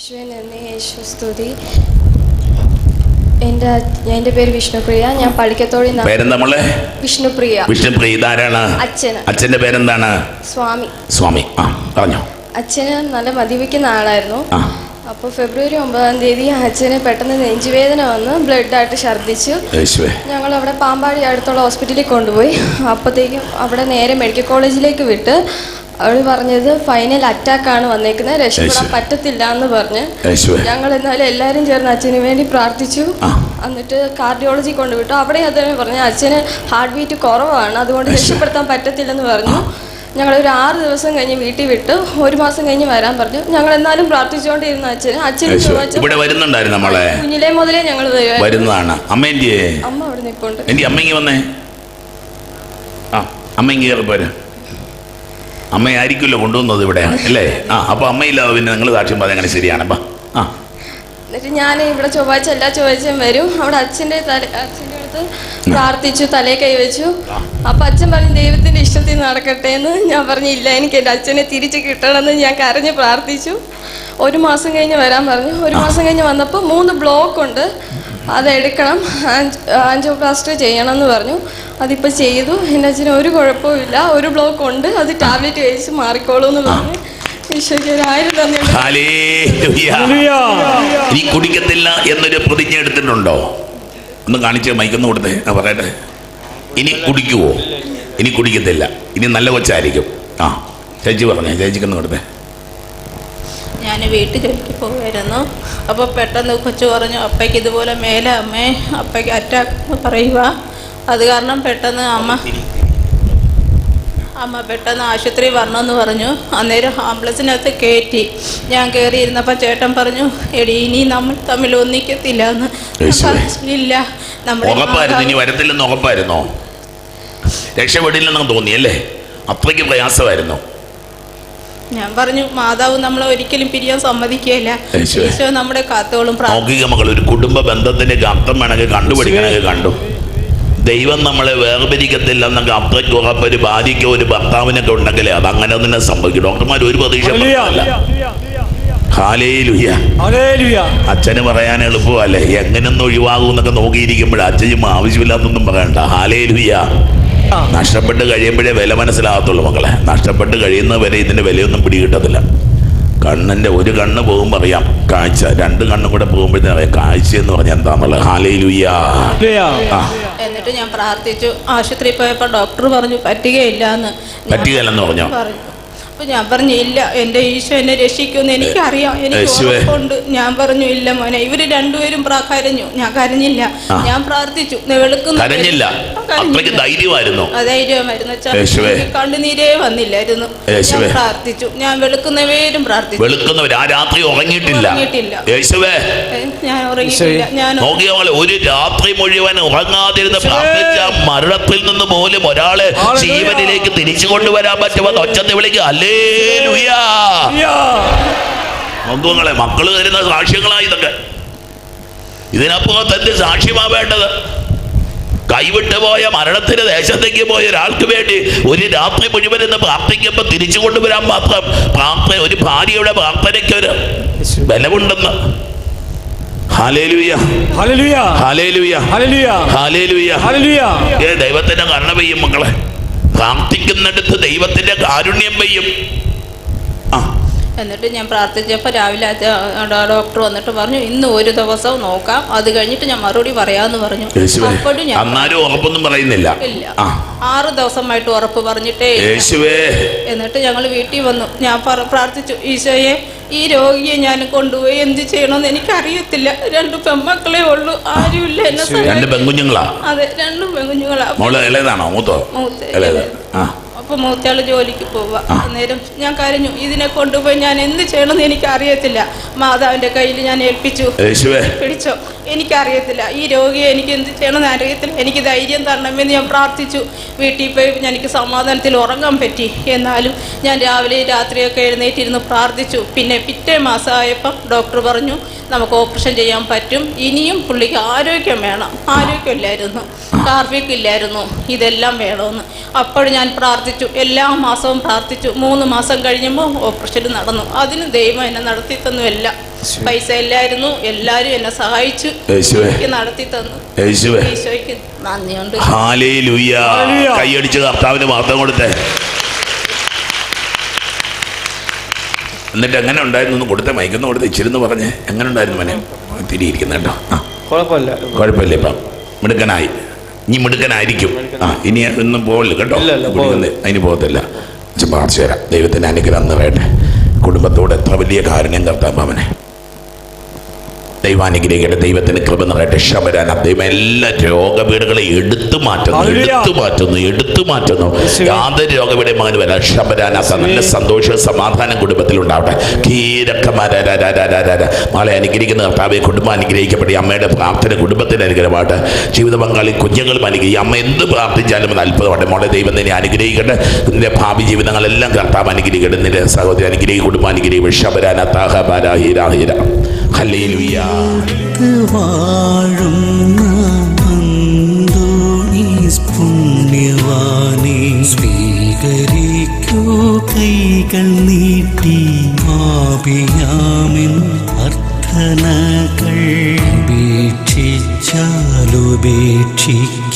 യേശുവിൻ എന്ന യേശു സ്തുതി. എന്റെ എന്റെ പേര് വിഷ്ണുപ്രിയ. ഞാൻ പള്ളിക്കത്തോടി പേരെന്താ മോളെ? വിഷ്ണുപ്രിയ. വിഷ്ണുപ്രിയ ഇതാരാണ്? അച്ഛൻ അച്ഛന്റെ പേരെന്താണ്? സ്വാമി. സ്വാമി. ആ പറഞ്ഞോ. അച്ഛന് നല്ല മദ്യപിക്കുന്ന ആളായിരുന്നു. അപ്പോൾ ഫെബ്രുവരി ഒമ്പതാം തീയതി അച്ഛന് പെട്ടെന്ന് നെഞ്ചുവേദന വന്ന് ബ്ലഡായിട്ട് ഛർദ്ദിച്ചു. ഞങ്ങൾ അവിടെ പാമ്പാടി അടുത്തുള്ള ഹോസ്പിറ്റലിൽ കൊണ്ടുപോയി. അപ്പോഴത്തേക്കും അവിടെ നേരെ മെഡിക്കൽ കോളേജിലേക്ക് വിട്ട് അവൾ പറഞ്ഞത് ഫൈനൽ അറ്റാക്ക് ആണ് വന്നേക്കുന്നത് രക്ഷപ്പെടാൻ. പറ്റത്തില്ല എന്ന് പറഞ്ഞ്. ഞങ്ങൾ എന്നാലും എല്ലാരും ചേർന്ന് അച്ഛന് വേണ്ടി പ്രാർത്ഥിച്ചു. എന്നിട്ട് കാർഡിയോളജി കൊണ്ടുവിട്ടു. അവിടെ അദ്ദേഹം പറഞ്ഞു അച്ഛന് ഹാർട്ട് ബീറ്റ് കുറവാണ്. അതുകൊണ്ട്. രക്ഷപ്പെടുത്താൻ പറ്റത്തില്ലെന്ന് പറഞ്ഞു. ഞങ്ങൾ ഒരു ആറ് ദിവസം കഴിഞ്ഞ് വീട്ടിൽ വിട്ടു. ഒരു മാസം കഴിഞ്ഞ് വരാൻ പറഞ്ഞു. ഞങ്ങൾ എന്നാലും പ്രാർത്ഥിച്ചുകൊണ്ടിരുന്ന അച്ഛന്. അച്ഛന് കുഞ്ഞിലെ ഇവിടെ വരുന്നുണ്ടായിരുന്നു നമ്മളെ. കുഞ്ഞിലേ മുതലേ ഞങ്ങൾ വരുന്നതാണ്. അമ്മ അമ്മ അവിടെ നിൽപ്പുണ്ട്. എന്റെ അമ്മയ്ക്ക് വന്നേ? ആ അമ്മ ഇങ്ങനെ പോരെ അമ്മയായിരിക്കുമല്ലോ കൊണ്ടുവന്നത് ഇവിടെ. അല്ലേ? ആ അപ്പൊ അമ്മയില്ലാതെ പിന്നെ നിങ്ങൾ സാക്ഷ്യം പറയാൻ അങ്ങനെ ശരിയാണ്. അപ്പൊ ആ. എന്നിട്ട് ഞാൻ ഇവിടെ ചൊവ്വാഴ്ച എല്ലാ ചൊവ്വാഴ്ചയും വരും. അവിടെ അച്ഛന്റെ തല അച്ഛന്റെ അടുത്ത് പ്രാർത്ഥിച്ചു തലയെ കൈവച്ചു അപ്പൊ അച്ഛൻ പറഞ്ഞു ദൈവത്തിന്റെ ഇഷ്ടത്തിൽ നടക്കട്ടെ എന്ന് ഞാൻ പറഞ്ഞു ഇല്ല എനിക്ക് എന്റെ അച്ഛനെ തിരിച്ച് കിട്ടണമെന്ന് ഞാൻ കരഞ്ഞ് പ്രാർത്ഥിച്ചു. ഒരു മാസം കഴിഞ്ഞ് വരാൻ പറഞ്ഞു. ഒരു മാസം കഴിഞ്ഞ് വന്നപ്പോൾ മൂന്ന് ബ്ലോക്ക് ഉണ്ട് അത് എടുക്കണം ആൻജിയോപ്ലാസ്റ്റ് ചെയ്യണം എന്ന് പറഞ്ഞു. അതിപ്പോൾ ചെയ്തു. എന്റെ അച്ഛന് ഒരു കുഴപ്പമില്ല ഒരു ബ്ലോക്ക് ഉണ്ട്. അത് ടാബ്ലറ്റ് കഴിച്ച് മാറിക്കോളൂ എന്ന് പറഞ്ഞു. നീ കുടിക്കത്തില്ല എന്നൊരു പ്രതിജ്ഞ എടുത്തിട്ടുണ്ടോ? ഒന്ന് കാണിച്ച് മൈക്കൊന്ന് കൊടുത്തേ. ആ പറയട്ടെ. ഇനി കുടിക്കുവോ? ഇനി കുടിക്കത്തില്ല. ഇനി നല്ല കൊച്ചായിരിക്കും. ആ ചേച്ചി പറഞ്ഞേ. ചേച്ചിക്കൊന്ന് കൊടുത്തേ. ഞാൻ വീട്ടിൽ ജോലിക്ക് പോകുമായിരുന്നു അപ്പോൾ പെട്ടെന്ന് കൊച്ചു പറഞ്ഞു അപ്പയ്ക്ക് ഇതുപോലെ മേലെ അമ്മേ അപ്പയ്ക്ക് അറ്റാക്ക് പറയുക. അത് കാരണം പെട്ടെന്ന് അമ്മ അമ്മ പെട്ടെന്ന് ആശുപത്രി വരണമെന്ന് പറഞ്ഞു. അന്നേരം ആംബുലൻസിനകത്ത് കയറ്റി. ഞാൻ കയറിയിരുന്നപ്പോൾ ചേട്ടൻ പറഞ്ഞു എടി ഇനി നമ്മൾ തമ്മിൽ ഒന്നിക്കത്തില്ല എന്ന്. ഇല്ല ഉറപ്പായിരുന്നു ഇനി വരത്തില്ലെന്ന് ഉറപ്പായിരുന്നോ. രക്ഷപ്പെടില്ലെന്ന് തോന്നിയല്ലേ അത്രയ്ക്ക് പ്രയാസമായിരുന്നു. ഞാൻ പറഞ്ഞു മാതാവ് നമ്മളെ ഒരിക്കലും പിരിയാൻ സമ്മതിക്കുകയില്ല. ഈശോ നമ്മുടെ കാത്തോളും പ്രാർത്ഥന മകൾ ഒരു കുടുംബ ബന്ധത്തിന്റെ അർത്ഥം വേണമെങ്കിൽ കണ്ടുപിടിക്കണമെങ്കിൽ കണ്ടു. ദൈവം നമ്മളെ വേർപിരിക്കത്തില്ല എന്നൊക്കെ അത്രയ്ക്ക് ഉറപ്പ് ഒരു ഭാര്യയ്ക്കോ ഒരു ഭർത്താവിനൊക്കെ ഉണ്ടെങ്കിൽ അത് അങ്ങനെ തന്നെ സംഭവിക്കും. ഡോക്ടർമാർ ഒരു പ്രതീക്ഷ അച്ഛന് പറയാൻ എളുപ്പമല്ലേ? എങ്ങനെയൊന്നും ഒഴിവാകും എന്നൊക്കെ നോക്കിയിരിക്കുമ്പോൾ അച്ഛനും ആവശ്യമില്ലാത്തൊന്നും പറയണ്ട. ഹാലേലുയ്യ നഷ്ടപ്പെട്ട് കഴിയുമ്പോഴേ വില മനസ്സിലാകത്തുള്ളൂ മക്കളെ. നഷ്ടപ്പെട്ട് കഴിയുന്നവരെ ഇതിന്റെ വിലയൊന്നും പിടികിട്ടത്തില്ല. കണ്ണിന്റെ ഒരു കണ്ണ് പോകുമ്പോൾ അറിയാം. കാഴ്ച. രണ്ട് കണ്ണും കൂടെ പോകുമ്പോഴത്തേനും അറിയാം. കാഴ്ച എന്ന് പറഞ്ഞാൽ ഹല്ലേലൂയ ആ. എന്നിട്ട് ഞാൻ പ്രാർത്ഥിച്ചു. ആശുപത്രിയിൽ പോയപ്പോൾ ഡോക്ടർ പറഞ്ഞു പറ്റുകയില്ല എന്ന് പറ്റുകയില്ലെന്ന് പറഞ്ഞോ? അപ്പൊ ഞാൻ പറഞ്ഞു ഇല്ല എന്റെ ഈശോ എന്നെ രക്ഷിക്കുമെന്ന് എനിക്കറിയാം. എനിക്ക്. ഉറപ്പുണ്ട്. ഞാൻ പറഞ്ഞു ഇല്ല മോനെ ഇവർ രണ്ടുപേരും പ്രാ- കരഞ്ഞു. ഞാൻ കരഞ്ഞില്ല. ഞാൻ പ്രാർത്ഥിച്ചു. കരഞ്ഞില്ല. അത്രയ്ക്ക് ധൈര്യമായിരുന്നു. ധൈര്യമായിരുന്നു. കണ്ണുനീരേ വന്നില്ലായിരുന്നു. ഞാൻ പ്രാർത്ഥിച്ചു. ഞാൻ വെളുക്കുന്നവരും പ്രാർത്ഥിച്ചു. വെളുക്കുന്നവർ ആ രാത്രി ഉറങ്ങിയിട്ടില്ല. ഉറങ്ങിയിട്ടില്ല. ഞാൻ ഉറങ്ങിയിട്ടില്ല ഞാൻ നോക്കിയ പോലെ ഒരു രാത്രി മുഴുവൻ ഉറങ്ങാതിരുന്ന് പ്രാർത്ഥിച്ച മരണത്തിൽ നിന്ന് പോലും ഒരാൾ ജീവനിലേക്ക് തിരിച്ചു കൊണ്ടുവരാൻ പറ്റുമെന്ന് ഒച്ചത്തെ വിളിക്കുക. അല്ലേ നോക്കുങ്ങളെ മക്കൾ തരുന്ന സാക്ഷ്യങ്ങളായി ഇതൊക്കെ. ഇതിനപ്പുറത്ത് എന്ത് സാക്ഷ്യമാ വേണ്ടത്? കൈവിട്ട് പോയ മരണത്തിന് ദേശത്തേക്ക് പോയ ഒരാൾക്ക് വേണ്ടി ഒരു രാത്രി മുഴുവൻ എന്ന് പ്രാർത്ഥിക്കുമ്പോൾ തിരിച്ചു കൊണ്ടുവരാൻ മാത്രം പ്രാർത്ഥന ഒരു ഭാര്യയുടെ പ്രാർത്ഥനയ്ക്ക് ഒരു ബലമുണ്ടെന്ന്. ദൈവത്തിന്റെ കരുണ പെയ്യും മക്കളെ. പ്രാർത്ഥിക്കുന്നിടത്ത് ദൈവത്തിന്റെ കാരുണ്യം പെയ്യും. ആ. എന്നിട്ട് ഞാൻ പ്രാർത്ഥിച്ചപ്പോൾ രാവിലെ ഡോക്ടർ വന്നിട്ട് പറഞ്ഞു ഇന്ന് ഒരു ദിവസം നോക്കാം. അത് കഴിഞ്ഞിട്ട് ഞാൻ മറുപടി പറയാമെന്ന് പറഞ്ഞു. അപ്പോഴും ഞാൻ അന്നാരും ഉറപ്പൊന്നും പറയുന്നില്ല. ഇല്ല. ആ. ആറ് ദിവസമായിട്ട് ഉറപ്പ് പറഞ്ഞിട്ടേ എന്നിട്ട് ഞങ്ങൾ വീട്ടിൽ വന്നു. ഞാൻ പ്രാർത്ഥിച്ചു ഈശോയെ ഈ രോഗിയെ ഞാൻ കൊണ്ടുപോയി എന്ത് ചെയ്യണമെന്ന് എനിക്കറിയത്തില്ല. രണ്ട് പെമ്മക്കളെ ഉള്ളൂ ആരുമില്ല എന്നെ രണ്ട്. പെൺകുഞ്ഞുങ്ങളാ? അതെ രണ്ടും പെൺകുഞ്ഞുങ്ങളാ. മോൾ ഇളയതാണോ? മൂത്തോ? മൂത്ത അപ്പൊ മൂത്തയാൾ ജോലിക്ക് പോവുക അന്നേരം ഞാൻ കരഞ്ഞു. ഇതിനെ കൊണ്ടുപോയി ഞാൻ എന്ത് ചെയ്യണമെന്ന് എനിക്ക് അറിയത്തില്ല മാതാവിന്റെ കയ്യിൽ ഞാൻ ഏൽപ്പിച്ചു. പിടിച്ചോ. എനിക്കറിയത്തില്ല. ഈ രോഗിയെ എനിക്ക് എന്ത് ചെയ്യണമെന്ന് അറിയത്തില്ല. എനിക്ക് ധൈര്യം തരണമെന്ന് ഞാൻ പ്രാർത്ഥിച്ചു. വീട്ടിൽ പോയി ഞാൻ എനിക്ക് സമാധാനത്തിൽ ഉറങ്ങാൻ പറ്റി. എന്നാലും ഞാൻ രാവിലെ രാത്രിയൊക്കെ എഴുന്നേറ്റിരുന്ന് പ്രാർത്ഥിച്ചു. പിന്നെ പിറ്റേ മാസമായപ്പം ഡോക്ടർ പറഞ്ഞു നമുക്ക് ഓപ്പറേഷൻ ചെയ്യാൻ പറ്റും. ഇനിയും പുള്ളിക്ക് ആരോഗ്യം വേണം. ആരോഗ്യമില്ലായിരുന്നു. കാർബിക് ഇല്ലായിരുന്നു ഇതെല്ലാം വേണമെന്ന് അപ്പോൾ ഞാൻ പ്രാർത്ഥിച്ചു. എല്ലാ മാസവും പ്രാർത്ഥിച്ചു. മൂന്ന് മാസം കഴിഞ്ഞപ്പോൾ ഓപ്പറേഷൻ നടന്നു. അതിന് ദൈവം എന്നെ നടത്തി തന്നു എല്ലാം. പൈസ ഇല്ലായിരുന്നു. എല്ലാവരും എന്നെ സഹായിച്ചു. എനിക്ക് നടത്തി തന്നു. യേശുവേ. ഈശോയ്ക്ക് നന്ദിയുണ്ട്. കൈയടിച്ച് കർത്താവിന് മാത്രം കൊടുത്തേ. എന്നിട്ട് എങ്ങനെ ഉണ്ടായിരുന്നു ഒന്ന് കൊടുത്തേ മയക്കുന്ന കൊടുത്ത് ഇച്ചിരുന്ന് പറഞ്ഞ് എങ്ങനെ ഉണ്ടായിരുന്നു മനെ? തിരിയിരിക്കുന്ന കേട്ടോ. ആ. കുഴപ്പമില്ല. കുഴപ്പമില്ല ഇപ്പം. മിടുക്കനായി. ഇനി മിടുക്കനായിരിക്കും. ആ ഇനി ഒന്നും പോകല്ലോ കേട്ടോ. അതിന് പോകത്തില്ല. പ്രാർത്ഥിച്ചു തരാം ദൈവത്തിന്റെ അനുഗ്രഹം നിറയട്ടെ. കുടുംബത്തോട് എത്ര വലിയ കാരുണ്യം കർത്താൻ അവനെ. ദൈവാനുഗ്രഹിക്കട്ടെ. ദൈവത്തിന് കൃപ നിറയട്ടെ. ശബരാന ദൈവം എല്ലാ രോഗപീഠകളെ എടുത്തു മാറ്റുന്നു എടുത്തു മാറ്റുന്നു എടുത്തു മാറ്റുന്നു. യാതൊരു രോഗപീഠം മകന് വരാൻ ശബരാന നല്ല സന്തോഷവും സമാധാനം കുടുംബത്തിൽ ഉണ്ടാവട്ടെ കീരക്കമാരാരാരാരാരാ മകളെ അനുഗ്രഹിക്കുന്ന കർത്താവെ കുടുംബം അനുഗ്രഹിക്കപ്പെട്ട അമ്മയുടെ പ്രാർത്ഥന കുടുംബത്തിന് അനുഗ്രഹമായിട്ട് ജീവിത പങ്കാളി കുഞ്ഞുങ്ങളും അനുഗ്രഹിക്കും അമ്മ എന്ത് പ്രാർത്ഥിച്ചാലും അത് അത്ഭുതമാണ് മോളെ ദൈവം നിന്നെ അനുഗ്രഹിക്കട്ടെ. നിന്റെ ഭാവി ജീവിതങ്ങളെല്ലാം കർത്താവ് അനുഗ്രഹിക്കട്ടെ. നിന്റെ സഹോദരി അനുഗ്രഹിക്കും കുടുംബം അനുഗ്രഹിക്കും ശബരാന താഹ വാഴുന്ന പുണ്യവാനെ സ്വീകരിക്കൂ. കൈകൾ നീട്ടി മാപിയാമിൻ അർത്ഥനകൾ ഉപേക്ഷിച്ചാലുപേക്ഷിക്ക